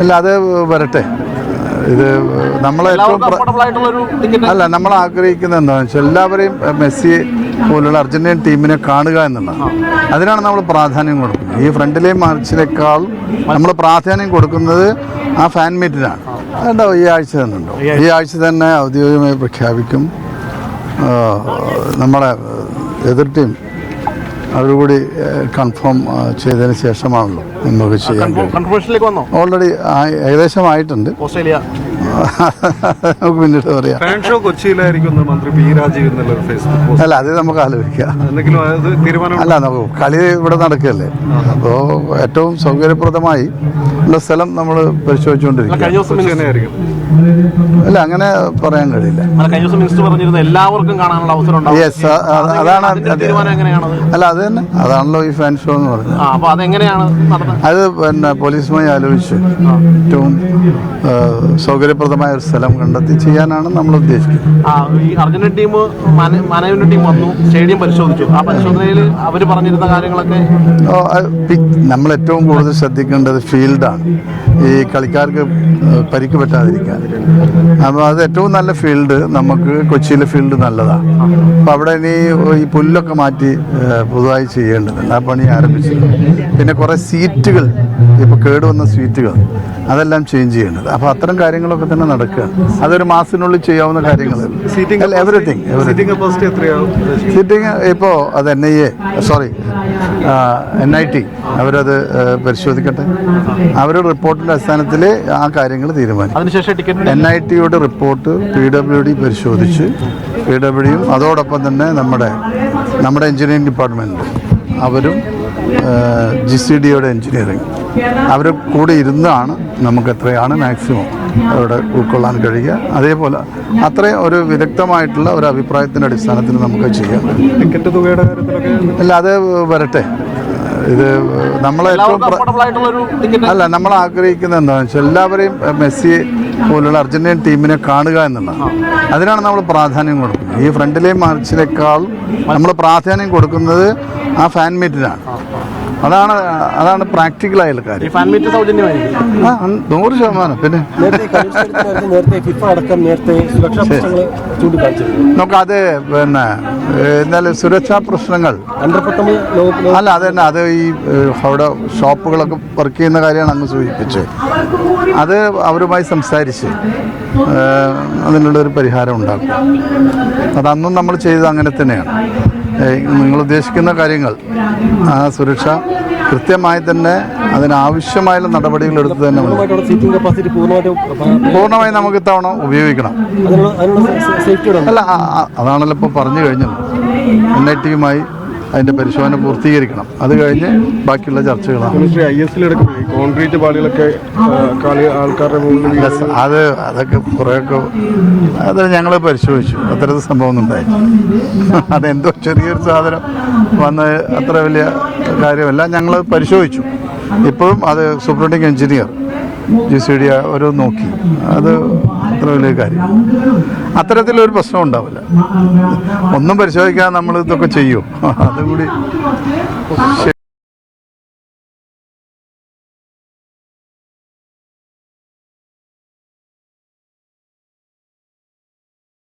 അല്ല അത് വരട്ടെ. ഇത് നമ്മളെ ഏറ്റവും അല്ല നമ്മൾ ആഗ്രഹിക്കുന്നത് എന്താണെന്ന് വെച്ചാൽ എല്ലാവരെയും മെസ്സി പോലുള്ള അർജന്റീൻ ടീമിനെ കാണുക എന്നുള്ളതാണ്. അതിനാണ് നമ്മൾ പ്രാധാന്യം കൊടുക്കുന്നത്. ഈ ഫ്രണ്ടിലെ മാർച്ചിനേക്കാൾ നമ്മൾ പ്രാധാന്യം കൊടുക്കുന്നത് ആ ഫാൻ മീറ്റിനാണ് അതുണ്ടാവും ഈ ആഴ്ച തന്നെ ഉണ്ടാവും ഈ ആഴ്ച. തന്നെ ഔദ്യോഗികമായി പ്രഖ്യാപിക്കും നമ്മളെ നമ്മുടെ എതിർ ടീം അവരുകൂടി കൺഫേം ചെയ്തതിന് ശേഷമാണല്ലോ നമുക്ക് ചെയ്യാൻ ഓൾറെഡി ഏകദേശം ആയിട്ടുണ്ട് ഓസ്ട്രേലിയ. നമുക്ക് പിന്നീട് പറയാം. ഷോ കൊച്ചിയിലായിരിക്കും മന്ത്രി പി രാജീവ് എന്നുള്ള ഒരു ഫേസ്ബുക്ക് പോസ്റ്റ് അല്ല അത് നമുക്ക് ആലോചിക്കാം. അല്ല നമുക്ക് കളി ഇവിടെ നടക്കുകയല്ലേ? അപ്പോൾ ഏറ്റവും സൗകര്യപ്രദമായി ഉള്ള സ്ഥലം നമ്മൾ പരിശോധിച്ചുകൊണ്ടിരിക്കും കഴിഞ്ഞ ദിവസം അല്ല അങ്ങനെ പറയാൻ കഴിയില്ല. എല്ലാവർക്കും കാണാനുള്ള അവസരം അതാണ് അല്ല അത് തന്നെ. അതാണല്ലോ ഈ ഫാൻ ഷോ എന്ന് പറഞ്ഞത്. അത് പിന്നെ പോലീസുമായി ആലോചിച്ചു ഏറ്റവും സൗകര്യപ്രദമായ ഒരു സ്ഥലം കണ്ടെത്തി ചെയ്യാനാണ് നമ്മൾ ഉദ്ദേശിക്കുന്നത്. ഈ അർജന്റീൻ ടീം മാനേജ്മെന്റ് ടീം വന്നു സ്റ്റേഡിയം പരിശോധിച്ചു. ആ പരിശോധനയിൽ അവർ പറഞ്ഞിരുന്ന കാര്യങ്ങളൊക്കെ നമ്മൾ ഏറ്റവും കൂടുതൽ ശ്രദ്ധിക്കേണ്ടത് ഫീൽഡാണ്. ഈ കളിക്കാർക്ക് പരിക്ക് പറ്റാതിരിക്കാൻ. അപ്പോൾ അത് ഏറ്റവും നല്ല ഫീൽഡ് നമുക്ക് കൊച്ചിയിലെ ഫീൽഡ് നല്ലതാണ്. അപ്പോൾ അവിടെ ഇനി ഈ പുല്ലൊക്കെ മാറ്റി പുതുതായി ചെയ്യേണ്ടതുണ്ട്. ആ പണി ആരംഭിച്ചു. പിന്നെ കുറേ സീറ്റുകൾ ഇപ്പോൾ കേടുവന്ന സീറ്റുകൾ അതെല്ലാം ചേഞ്ച് ചെയ്യേണ്ടത്. അപ്പോൾ അത്തരം കാര്യങ്ങളൊക്കെ തന്നെ നടക്കുക അതൊരു മാസത്തിനുള്ളിൽ ചെയ്യാവുന്ന കാര്യങ്ങൾ സീറ്റിംഗ് എവറിത്തിങ് സീറ്റിംഗ് ഇപ്പോൾ അത് N I A sorry N I T അവരത് പരിശോധിക്കട്ടെ. അവരുടെ റിപ്പോർട്ടിന്റെ അടിസ്ഥാനത്തിൽ ആ കാര്യങ്ങൾ തീരുമാനിക്കും. അതിനുശേഷം ടിക്കറ്റ് എൻ ഐ ടിയുടെ റിപ്പോർട്ട് പി ഡബ്ല്യു ഡി പരിശോധിച്ച് പി ഡബ്ല്യു ഡിയും അതോടൊപ്പം തന്നെ നമ്മുടെ നമ്മുടെ എഞ്ചിനീയറിംഗ് ഡിപ്പാർട്ട്മെന്റ് അവരും ജി സി ഡിയുടെ എഞ്ചിനീയറിംഗ് അവർ കൂടെ ഇരുന്നാണ് നമുക്ക് എത്രയാണ് മാക്സിമം അവിടെ ഉൾക്കൊള്ളാൻ കഴിയുക. അതേപോലെ അത്രയും ഒരു വിദഗ്ധമായിട്ടുള്ള ഒരു അഭിപ്രായത്തിന്റെ അടിസ്ഥാനത്തിൽ നമുക്ക് ചെയ്യാം ടിക്കറ്റ് തുകയുടെ കാര്യത്തിലൊക്കെ അല്ല അത് വരട്ടെ. ഇത് നമ്മളെ ഏറ്റവും അല്ല നമ്മൾ ആഗ്രഹിക്കുന്നത് എന്താണെന്ന് വെച്ചാൽ എല്ലാവരെയും മെസ്സി പോലുള്ള അർജന്റീൻ ടീമിനെ കാണുക എന്നുള്ളതാണ്. അതിനാണ് നമ്മൾ പ്രാധാന്യം കൊടുക്കുന്നത്. ഈ ഫ്രണ്ടിലെ മാർച്ചിനേക്കാൾ നമ്മൾ പ്രാധാന്യം കൊടുക്കുന്നത് ആ ഫാൻ മീറ്റിനാണ് അതാണ് അതാണ് പ്രാക്ടിക്കൽ ആയുള്ള കാര്യം. ഫാൻ മീറ്റ് സൗജന്യമായിരിക്കും. ആ നൂറ് ശതമാനം. പിന്നെ നമുക്കത് പിന്നെ എന്നാലും സുരക്ഷാ പ്രശ്നങ്ങൾ. അല്ല അത് തന്നെ അത് ഈ അവിടെ ഷോപ്പുകളൊക്കെ വർക്ക് ചെയ്യുന്ന കാര്യമാണ് അങ്ങ് സൂചിപ്പിച്ചത്. അത് അവരുമായി സംസാരിച്ച് അതിനുള്ളൊരു പരിഹാരം ഉണ്ടാക്കും. അതന്നും നമ്മൾ ചെയ്തത് അങ്ങനെ തന്നെയാണ്. നിങ്ങൾ ഉദ്ദേശിക്കുന്ന കാര്യങ്ങൾ. ആ സുരക്ഷ കൃത്യമായി തന്നെ അതിനാവശ്യമായ നടപടികൾ എടുത്ത് തന്നെ പൂർണമായി നമുക്ക് ഇത്തവണ ഉപയോഗിക്കണം. അല്ല അതാണല്ലോ ഇപ്പോൾ പറഞ്ഞു കഴിഞ്ഞത്. എൻ ഐ ടിയുമായി അതിന്റെ പരിശോധന പൂർത്തീകരിക്കണം. അത് കഴിഞ്ഞ് ബാക്കിയുള്ള ചർച്ചകളാണ്. ഐ എസ് കോൺക്രീറ്റ് പാളികളൊക്കെ ആൾക്കാരുടെ മുകളിൽ അത് അതൊക്കെ കുറേയൊക്കെ അത് ഞങ്ങൾ പരിശോധിച്ചു. അത്തരത്തിൽ സംഭവം ഉണ്ടായി അതെന്തോ ചെറിയൊരു സാധനം വന്ന് അത്ര വലിയ കാര്യമല്ല. ഞങ്ങൾ പരിശോധിച്ചു. ഇപ്പോഴും അത് superintending engineer G C D ഒരു നോക്കി. അത് അത്ര വലിയ കാര്യം. അത്തരത്തിലൊരു പ്രശ്നം ഉണ്ടാവില്ല. ഒന്നും പരിശോധിക്കാതെ നമ്മൾ ഇതൊക്കെ ചെയ്യും. അതുകൂടി